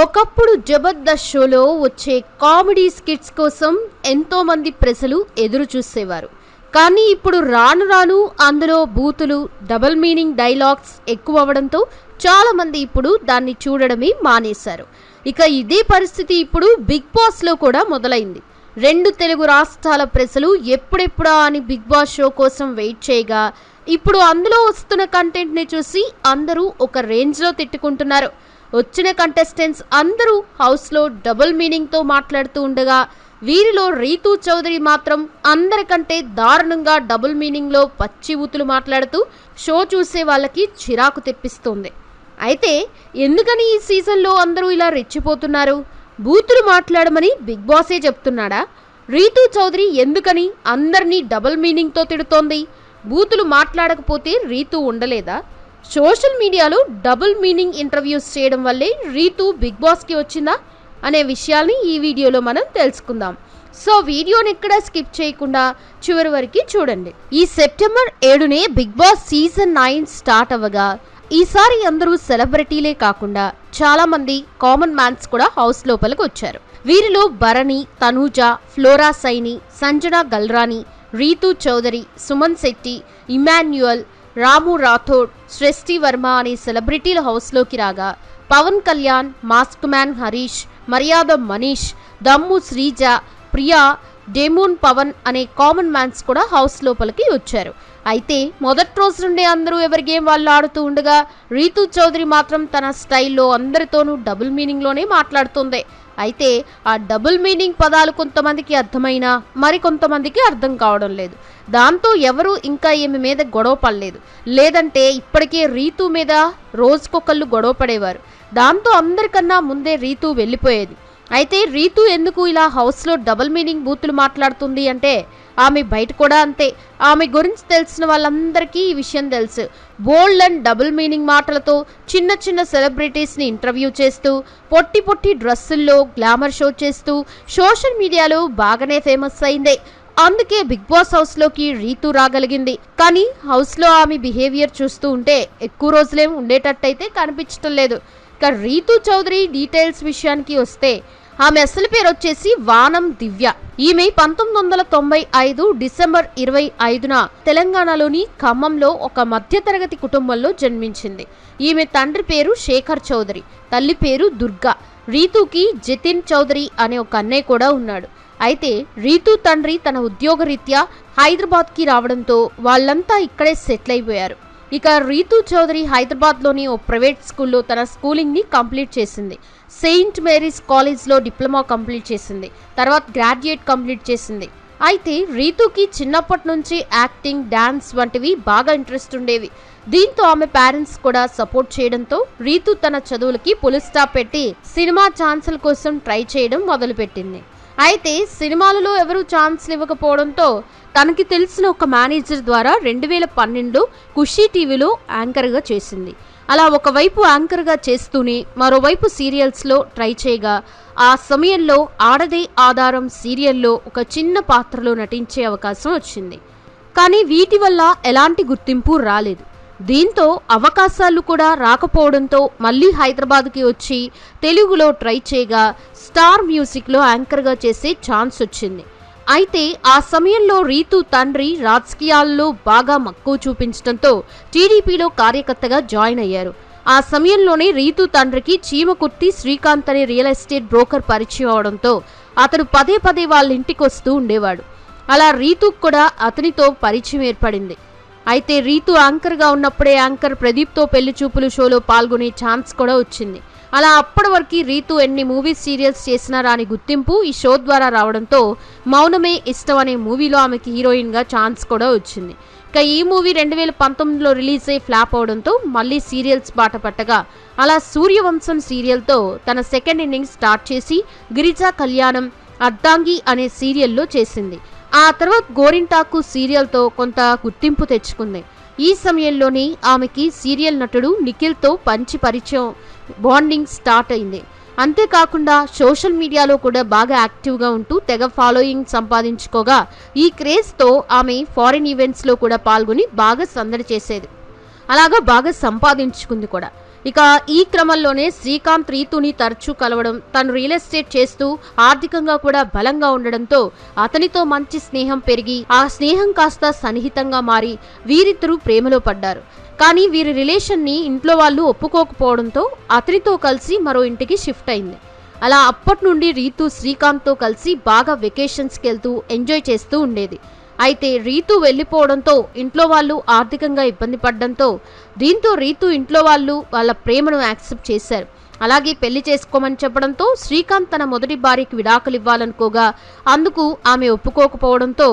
ఒకప్పుడు జబర్దస్త్ షోలో వచ్చే కామెడీ స్కిట్స్ కోసం ఎంతో మంది ప్రజలు ఎదురు చూసేవారు. కానీ ఇప్పుడు రాను రాను అందులో బూతులు డబల్ మీనింగ్ డైలాగ్స్ ఎక్కువ అవడంతో చాలా మంది ఇప్పుడు దాన్ని చూడడమే మానేశారు. ఇక ఇదే పరిస్థితి ఇప్పుడు బిగ్ బాస్లో కూడా మొదలైంది. రెండు తెలుగు రాష్ట్రాల ప్రజలు ఎప్పుడెప్పుడా అని బిగ్ బాస్ షో కోసం వెయిట్ చేయగా ఇప్పుడు అందులో వస్తున్న కంటెంట్ని చూసి అందరూ ఒక రేంజ్లో తిట్టుకుంటున్నారు. వచ్చిన కంటెస్టెంట్స్ అందరూ హౌస్లో డబుల్ మీనింగ్తో మాట్లాడుతూ ఉండగా వీరిలో రీతూ చౌదరి మాత్రం అందరికంటే దారుణంగా డబుల్ మీనింగ్లో పచ్చి ఊతులు మాట్లాడుతూ షో చూసే వాళ్ళకి చిరాకు తెప్పిస్తోంది. అయితే ఎందుకని ఈ సీజన్లో అందరూ ఇలా రెచ్చిపోతున్నారు? బూతులు మాట్లాడమని బిగ్ బాసే చెప్తున్నాడా? రీతూ చౌదరి ఎందుకని అందరినీ డబుల్ మీనింగ్తో తిడుతోంది? బూతులు మాట్లాడకపోతే రీతూ ఉండలేదా? సోషల్ మీడియాలో డబుల్ మీనింగ్ ఇంటర్వ్యూస్ చేయడం వల్లే రీతు బిగ్ బాస్కి వచ్చిందా అనే విషయాల్ని ఈ వీడియోలో మనం తెలుసుకుందాం. సో వీడియోని ఎక్కడ స్కిప్ చేయకుండా చివరి వరకు చూడండి. ఈ September ఏడునే Bigg Boss season nine start అవ్వగా ఈసారి అందరూ సెలబ్రిటీలే కాకుండా చాలా మంది కామన్ మ్యాన్స్ కూడా హౌస్ లోపలికి వచ్చారు. వీరిలో భరణి తనూజ ఫ్లోరా సైని సంజన గల్రాని రీతు చౌదరి సుమన్ శెట్టి ఇమాన్యుయల్ రాము రాథోడ్ సృష్టి వర్మ అనే సెలబ్రిటీల హౌస్లోకి రాగా పవన్ కళ్యాణ్ మాస్క్ మ్యాన్ హరీష్ మర్యాద మనీష్ దమ్ము శ్రీజ ప్రియా డెమూన్ పవన్ అనే కామన్ మ్యాన్స్ కూడా హౌస్ లోపలికి వచ్చారు. అయితే మొదటి రోజు నుండే అందరూ ఎవరి గేమ్ వాళ్ళు ఆడుతూ ఉండగా రీతు చౌదరి మాత్రం తన స్టైల్లో అందరితోనూ డబుల్ మీనింగ్లోనే మాట్లాడుతుంది. అయితే ఆ డబుల్ మీనింగ్ పదాలు కొంతమందికి అర్థమైనా మరి కొంతమందికి అర్థం కావడం లేదు. దాంతో ఎవరు ఇంకా ఈమె మీద గొడవ పడలేదు. లేదంటే ఇప్పటికే రీతు మీద రోజుకొకళ్ళు గొడవ పడేవారు. దాంతో అందరికన్నా ముందే రీతు వెళ్ళిపోయేది. అయితే రీతు ఎందుకు ఇలా హౌస్లో డబుల్ మీనింగ్ బూతులు మాట్లాడుతుంది అంటే ఆమె బయట కూడా అంతే. ఆమె గురించి తెలిసిన వాళ్ళందరికీ ఈ విషయం తెలుసు. బోల్డ్ అండ్ డబుల్ మీనింగ్ మాటలతో చిన్న చిన్న సెలబ్రిటీస్ని ఇంటర్వ్యూ చేస్తూ పొట్టి పొట్టి డ్రెస్సుల్లో గ్లామర్ షో చేస్తూ సోషల్ మీడియాలో బాగానే ఫేమస్ అయిందే. అందుకే బిగ్ బాస్ హౌస్లోకి రీతు రాగలిగింది. కానీ హౌస్లో ఆమె బిహేవియర్ చూస్తూ ఉంటే ఎక్కువ రోజులేం ఉండేటట్టయితే కనిపించటం లేదు. ఇక రీతు చౌదరి డీటెయిల్స్ విషయానికి వస్తే ఆమె అసలు పేరు వచ్చేసి వానం దివ్య. ఈమె పంతొమ్మిది వందల తొంభై ఐదు డిసెంబర్ ఇరవై ఐదున తెలంగాణలోని ఖమ్మంలో ఒక మధ్యతరగతి కుటుంబంలో జన్మించింది. ఈమె తండ్రి పేరు శేఖర్ చౌదరి తల్లి పేరు దుర్గా. రీతుకి జతిన్ చౌదరి అనే ఒక అన్నయ్య కూడా ఉన్నాడు. అయితే రీతు తండ్రి తన ఉద్యోగరీత్యా హైదరాబాద్కి రావడంతో వాళ్ళంతా ఇక్కడే సెటిల్ అయిపోయారు. ఇక రీతు చౌదరి హైదరాబాద్లోని ఓ ప్రైవేట్ స్కూల్లో తన స్కూలింగ్ని కంప్లీట్ చేసింది. సెయింట్ మేరీస్ కాలేజ్లో డిప్లొమా కంప్లీట్ చేసింది. తర్వాత గ్రాడ్యుయేట్ కంప్లీట్ చేసింది. అయితే రీతుకి చిన్నప్పటి నుంచి యాక్టింగ్ డ్యాన్స్ వంటివి బాగా ఇంట్రెస్ట్ ఉండేవి. దీంతో ఆమె పేరెంట్స్ కూడా సపోర్ట్ చేయడంతో రీతు తన చదువులకి పులి స్టాప్ పెట్టి సినిమా ఛాన్సుల కోసం ట్రై చేయడం మొదలుపెట్టింది. అయితే సినిమాలలో ఎవరూ ఛాన్స్లు ఇవ్వకపోవడంతో తనకి తెలిసిన ఒక మేనేజర్ ద్వారా రెండు వేల పన్నెండు ఖుషీ టీవీలో యాంకర్గా చేసింది. అలా ఒకవైపు యాంకర్గా చేస్తూనే మరోవైపు సీరియల్స్లో ట్రై చేయగా ఆ సమయంలో ఆడదే ఆధారం సీరియల్లో ఒక చిన్న పాత్రలో నటించే అవకాశం వచ్చింది. కానీ వీటి వల్ల ఎలాంటి గుర్తింపు రాలేదు. దీంతో అవకాశాలు కూడా రాకపోవడంతో మళ్ళీ హైదరాబాద్కి వచ్చి తెలుగులో ట్రై చేయగా స్టార్ మ్యూజిక్లో యాంకర్గా చేసే ఛాన్స్ వచ్చింది. అయితే ఆ సమయంలో రీతు తండ్రి రాజకీయాల్లో బాగా మక్కువ చూపించడంతో టీడీపీలో కార్యకర్తగా జాయిన్ అయ్యారు. ఆ సమయంలోనే రీతు తండ్రికి చీమకుర్తి శ్రీకాంత్ అనే రియల్ ఎస్టేట్ బ్రోకర్ పరిచయం అవడంతో అతడు పదే పదే వాళ్ళ ఇంటికి వస్తూ ఉండేవాడు. అలా రీతుకు కూడా అతనితో పరిచయం ఏర్పడింది. అయితే రీతు యాంకర్గా ఉన్నప్పుడే యాంకర్ ప్రదీప్తో పెళ్ళి చూపులు షోలో పాల్గొనే ఛాన్స్ కూడా వచ్చింది. అలా అప్పటి వరకు రీతు ఎన్ని మూవీస్ సీరియల్స్ చేసినా రాని గుర్తింపు ఈ షో ద్వారా రావడంతో మౌనమే ఇష్టం అనే మూవీలో ఆమెకి హీరోయిన్గా ఛాన్స్ కూడా వచ్చింది. ఇక ఈ మూవీ రెండు వేల పంతొమ్మిదిలో రిలీజ్ అయి ఫ్లాప్ అవడంతో మళ్ళీ సీరియల్స్ బాట పట్టగా అలా సూర్యవంశం సీరియల్తో తన సెకండ్ ఇన్నింగ్స్ స్టార్ట్ చేసి గిరిజా కళ్యాణం అర్ధాంగి అనే సీరియల్లో చేసింది. ఆ తర్వాత గోరింటాకు సీరియల్తో కొంత గుర్తింపు తెచ్చుకుంది. ఈ సమయంలోనే ఆమెకి సీరియల్ నటుడు నిఖిల్తో పంచి పరిచయం బాండింగ్ స్టార్ట్ అయింది. అంతేకాకుండా సోషల్ మీడియాలో కూడా బాగా యాక్టివ్గా ఉంటూ తెగ ఫాలోయింగ్ సంపాదించుకోగా ఈ క్రేజ్తో ఆమె ఫారిన్ ఈవెంట్స్లో కూడా పాల్గొని బాగా సందడి చేసేది. అలాగా బాగా సంపాదించుకుంది కూడా. ఇక ఈ క్రమంలోనే శ్రీకాంత్ రీతుని తరచూ కలవడం తను రియల్ ఎస్టేట్ చేస్తూ ఆర్థికంగా కూడా బలంగా ఉండడంతో అతనితో మంచి స్నేహం పెరిగి ఆ స్నేహం కాస్త సన్నిహితంగా మారి వీరిద్దరూ ప్రేమలో పడ్డారు. కానీ వీరి రిలేషన్ని ఇంట్లో వాళ్ళు ఒప్పుకోకపోవడంతో అతనితో కలిసి మరో ఇంటికి షిఫ్ట్ అయింది. అలా అప్పటి నుండి రీతు శ్రీకాంత్తో కలిసి బాగా వెకేషన్స్కి వెళ్తూ ఎంజాయ్ చేస్తూ ఉండేది. అయితే రీతు వెళ్ళిపోవడంతో ఇంట్లో వాళ్ళు ఆర్థికంగా ఇబ్బంది పడడంతో దీంతో రీతు ఇంట్లో వాళ్ళు వాళ్ళ ప్రేమను యాక్సెప్ట్ చేశారు. అలాగే పెళ్ళి చేసుకోమని చెప్పడంతో శ్రీకాంత్ తన మొదటి భార్యకి విడాకులు ఇవ్వాలనుకోగా అందుకు ఆమె ఒప్పుకోకపోవడంతో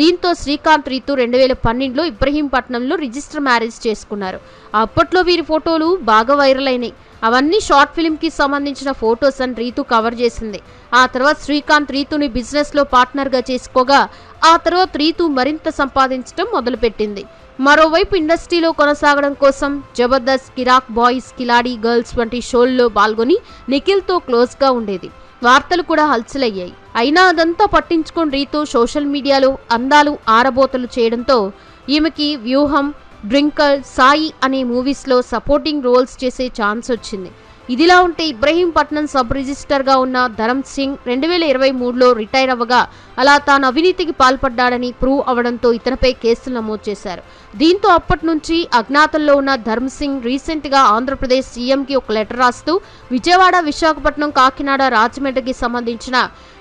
దీంతో శ్రీకాంత్ రీతు రెండు వేల పన్నెండులో ఇబ్రహీంపట్నంలో రిజిస్టర్ మ్యారేజ్ చేసుకున్నారు. అప్పట్లో వీరి ఫోటోలు బాగా వైరల్ అయినాయి. అవన్నీ షార్ట్ ఫిల్మ్కి సంబంధించిన ఫొటోస్ అని రీతు కవర్ చేసింది. ఆ తర్వాత శ్రీకాంత్ రీతుని బిజినెస్లో పార్ట్నర్గా చేసుకోగా ఆ తర్వాత రీతు మరింత సంపాదించడం మొదలుపెట్టింది. మరోవైపు ఇండస్ట్రీలో కొనసాగడం కోసం జబర్దస్త్ కిరాక్ బాయ్స్ కిలాడి గర్ల్స్ వంటి షోల్లో పాల్గొని నిఖిల్తో క్లోజ్గా ఉండేది. వార్తలు కూడా హల్చలయ్యాయి. అయినా అదంతా పట్టించుకుని రీతు సోషల్ మీడియాలో అందాలు ఆరబోతలు చేయడంతో ఈమెకి వ్యూహం డ్రింకర్ సాయి అనే మూవీస్లో సపోర్టింగ్ రోల్స్ చేసే ఛాన్స్ వచ్చింది. ఇదిలా ఉంటే ఇబ్రహీంపట్నం సబ్ రిజిస్టర్గా ఉన్న ధరమ్ సింగ్ రెండు వేల ఇరవై మూడులో రిటైర్ అవ్వగా అలా తాను అవినీతికి పాల్పడ్డాడని ప్రూవ్ అవడంతో ఇతనిపై కేసులు నమోదు చేశారు. దీంతో అప్పటి నుంచి అజ్ఞాతంలో ఉన్న ధర్మ్ సింగ్ రీసెంట్గా ఆంధ్రప్రదేశ్ సీఎంకి ఒక లెటర్ రాస్తూ విజయవాడ విశాఖపట్నం కాకినాడ రాజమండ్రికి సంబంధించిన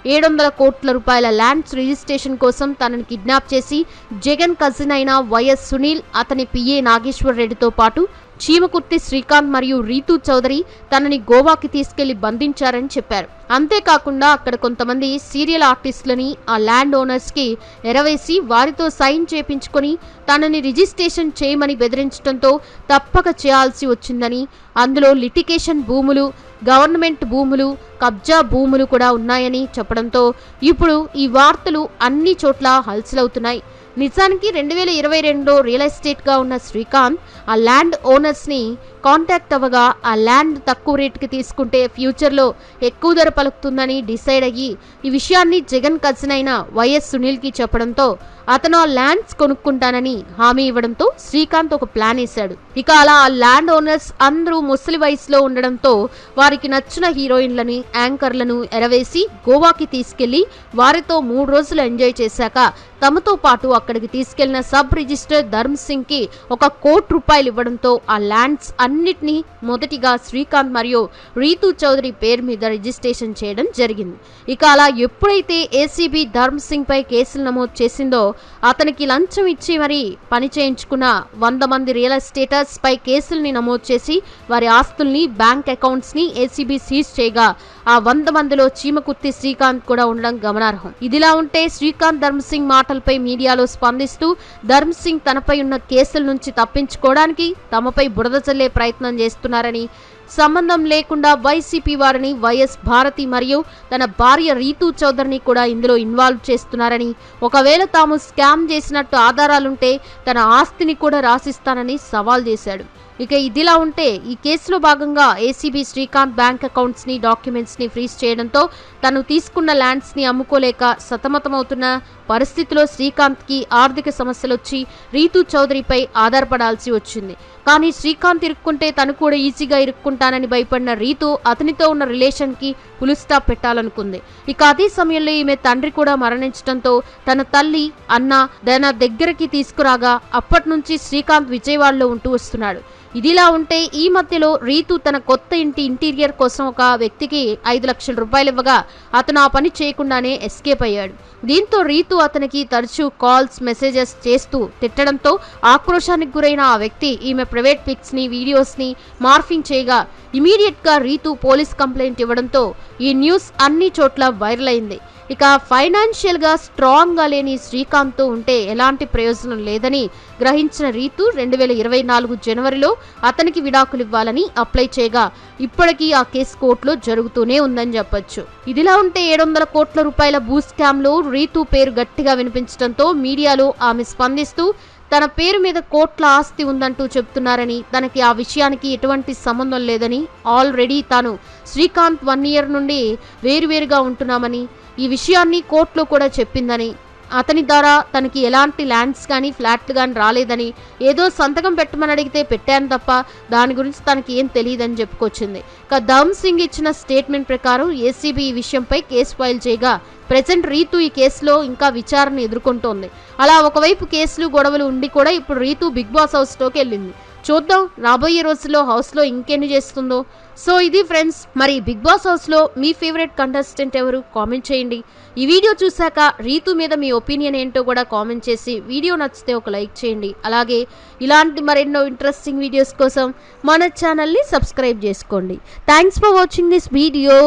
ఏడు వందల కోట్ల రూపాయల ల్యాండ్స్ రిజిస్ట్రేషన్ కోసం తనని కిడ్నాప్ చేసి జగన్ కజిన్ అయిన వైఎస్ సునీల్ అతని పిఏ నాగేశ్వర్ రెడ్డితో పాటు చీమకుర్తి శ్రీకాంత్ మరియు రీతూ చౌదరి తనని గోవాకి తీసుకెళ్ళి బంధించారని చెప్పారు. అంతేకాకుండా అక్కడ కొంతమంది సీరియల్ ఆర్టిస్టులని ఆ ల్యాండ్ ఓనర్స్కి ఎరవేసి వారితో సైన్ చేపించుకొని తనని రిజిస్ట్రేషన్ చేయమని బెదిరించడంతో తప్పక చేయాల్సి వచ్చిందని అందులో లిటికేషన్ భూములు గవర్నమెంట్ భూములు కబ్జా భూములు కూడా ఉన్నాయని చెప్పడంతో ఇప్పుడు ఈ వార్తలు అన్ని చోట్ల హల్చలవుతున్నాయి. నిజానికి రెండు వేల ఇరవై రెండులో రియల్ ఎస్టేట్గా ఉన్న శ్రీకాంత్ ఆ ల్యాండ్ ఓనర్స్ని కాంటాక్ట్ అవ్వగా ఆ ల్యాండ్ తక్కువ రేటుకి తీసుకుంటే ఫ్యూచర్లో ఎక్కువ ధర పలుకుతుందని డిసైడ్ అయ్యి ఈ విషయాన్ని జగన్ కజిన్ అయిన వైఎస్ సునీల్కి చెప్పడంతో అతను ఆ ల్యాండ్స్ కొనుక్కుంటానని హామీ ఇవ్వడంతో శ్రీకాంత్ ఒక ప్లాన్ వేశాడు. ఇక అలా ఆ ల్యాండ్ ఓనర్స్ అందరూ ముసలి వయసులో ఉండడంతో వారికి నచ్చిన హీరోయిన్లని యాంకర్లను ఎరవేసి గోవాకి తీసుకెళ్ళి వారితో మూడు రోజులు ఎంజాయ్ చేశాక తమతో పాటు అక్కడికి తీసుకెళ్ళిన సబ్ రిజిస్టర్ ధర్మ్ సింగ్కి ఒక కోటి రూపాయలు ఇవ్వడంతో ఆ ల్యాండ్స్ అన్నిటినీ మొదటిగా శ్రీకాంత్ మరియు రీతు చౌదరి పేరు మీద రిజిస్ట్రేషన్ చేయడం జరిగింది. ఇక అలా ఎప్పుడైతే ఏసీబీ ధర్మ్ సింగ్ పై కేసులు నమోదు చేసిందో అతనికి లంచం ఇచ్చి మరి పని చేయించుకున్న వంద మంది రియల్ ఎస్టేటర్స్ పై కేసుల్ని నమోదు చేసి వారి ఆస్తుల్ని బ్యాంక్ అకౌంట్స్ని ఏసీబీ సీజ్ చేయగా ఆ వంద మందిలో చీమకుర్తి శ్రీకాంత్ కూడా ఉండడం గమనార్హం. ఇదిలా ఉంటే శ్రీకాంత్ ధర్మసింగ్ మాటలపై మీడియాలో స్పందిస్తూ ధర్మ్ సింగ్ తనపై ఉన్న కేసుల నుంచి తప్పించుకోవడానికి తమపై బురద చల్లే ప్రయత్నం చేస్తున్నారని సంబంధం లేకుండా వైసీపీ వారిని వైఎస్ భారతి మరియు తన భార్య రీతూ చౌదరిని కూడా ఇందులో ఇన్వాల్వ్ చేస్తున్నారని ఒకవేళ తాము స్కామ్ చేసినట్టు ఆధారాలుంటే తన ఆస్తిని కూడా రాసిస్తానని సవాల్ చేశాడు. ఇక ఇదిలా ఉంటే ఈ కేసులో భాగంగా ఏసీబీ శ్రీకాంత్ బ్యాంక్ అకౌంట్స్ని డాక్యుమెంట్స్ని ఫ్రీజ్ చేయడంతో తను తీసుకున్న ల్యాండ్స్ని అమ్ముకోలేక సతమతమవుతున్న పరిస్థితిలో శ్రీకాంత్కి ఆర్థిక సమస్యలు వచ్చి రీతూ చౌదరిపై ఆధారపడాల్సి వచ్చింది. కానీ శ్రీకాంత్ ఇరుక్కుంటే తను కూడా ఈజీగా ఇరుక్కుంటానని భయపడిన రీతు అతనితో ఉన్న రిలేషన్కి పెట్టాలనుకుంది. ఇక అదే సమయంలో ఈమె తండ్రి కూడా మరణించడంతో తన తల్లి అన్న తన దగ్గరికి తీసుకురాగా అప్పటి నుంచి శ్రీకాంత్ విజయవాడలో ఉంటూ వస్తున్నాడు. ఇదిలా ఉంటే ఈ మధ్యలో రీతు తన కొత్త ఇంటి ఇంటీరియర్ కోసం ఒక వ్యక్తికి ఐదు లక్షల రూపాయలు ఇవ్వగా అతను ఆ పని చేయకుండానే ఎస్కేప్ అయ్యాడు. దీంతో రీతు అతనికి తరచూ కాల్స్ మెసేజెస్ చేస్తూ తిట్టడంతో ఆక్రోశానికి గురైన ఆ వ్యక్తి ఈమె ప్రైవేట్ పిక్స్ని వీడియోస్ని మార్ఫింగ్ చేయగా ఇమీడియట్గా రీతు పోలీస్ కంప్లైంట్ ఇవ్వడంతో ఈ న్యూస్ అన్ని చోట్ల వైరల్ అయింది. ఇక ఫైనాన్షియల్గా స్ట్రాంగ్గా లేని శ్రీకాంత్తో ఉంటే ఎలాంటి ప్రయోజనం లేదని గ్రహించిన రీతు రెండు వేల ఇరవై నాలుగు జనవరిలో అతనికి విడాకులు ఇవ్వాలని అప్లై చేయగా ఇప్పటికీ ఆ కేసు కోర్టులో జరుగుతూనే ఉందని చెప్పొచ్చు. ఇదిలా ఉంటే ఏడు వందల కోట్ల రూపాయల భూ స్కామ్లో రీతు పేరు గట్టిగా వినిపించడంతో మీడియాలో ఆమె స్పందిస్తూ తన పేరు మీద కోట్ల ఆస్తి ఉందంటూ చెప్తున్నారని తనకి ఆ విషయానికి ఎటువంటి సంబంధం లేదని ఆల్రెడీ తాను శ్రీకాంత్ వన్ ఇయర్ నుండి వేరువేరుగా ఉంటున్నామని ఈ విషయాన్ని కోర్టులో కూడా చెప్పిందని అతని ద్వారా తనకి ఎలాంటి ల్యాండ్స్ కానీ ఫ్లాట్లు కానీ రాలేదని ఏదో సంతకం పెట్టమని అడిగితే పెట్టాను తప్ప దాని గురించి తనకి ఏం తెలియదని చెప్పుకొచ్చింది. ఇక ధమ్ సింగ్ ఇచ్చిన స్టేట్మెంట్ ప్రకారం ఏసీబీ ఈ విషయంపై కేసు ఫైల్ చేయగా ప్రజెంట్ రీతు ఈ కేసులో ఇంకా విచారణ ఎదుర్కొంటోంది. అలా ఒకవైపు కేసులు గొడవలు ఉండి కూడా ఇప్పుడు రీతు బిగ్ బాస్ హౌస్లోకి వెళ్ళింది. చూద్దాం రాబోయే రోజుల్లో హౌస్లో ఇంకెన్ని చేస్తుందో. సో ఇది ఫ్రెండ్స్ మరి బిగ్ బాస్ హౌస్లో మీ ఫేవరెట్ కంటెస్టెంట్ ఎవరు? కామెంట్ చేయండి. ఈ వీడియో చూశాక రీతు మీద మీ ఒపీనియన్ ఏంటో కూడా కామెంట్ చేసి వీడియో నచ్చితే ఒక లైక్ చేయండి. అలాగే ఇలాంటి మరెన్నో ఇంట్రెస్టింగ్ వీడియోస్ కోసం మన ఛానల్ని సబ్స్క్రైబ్ చేసుకోండి. Thanks for watching this video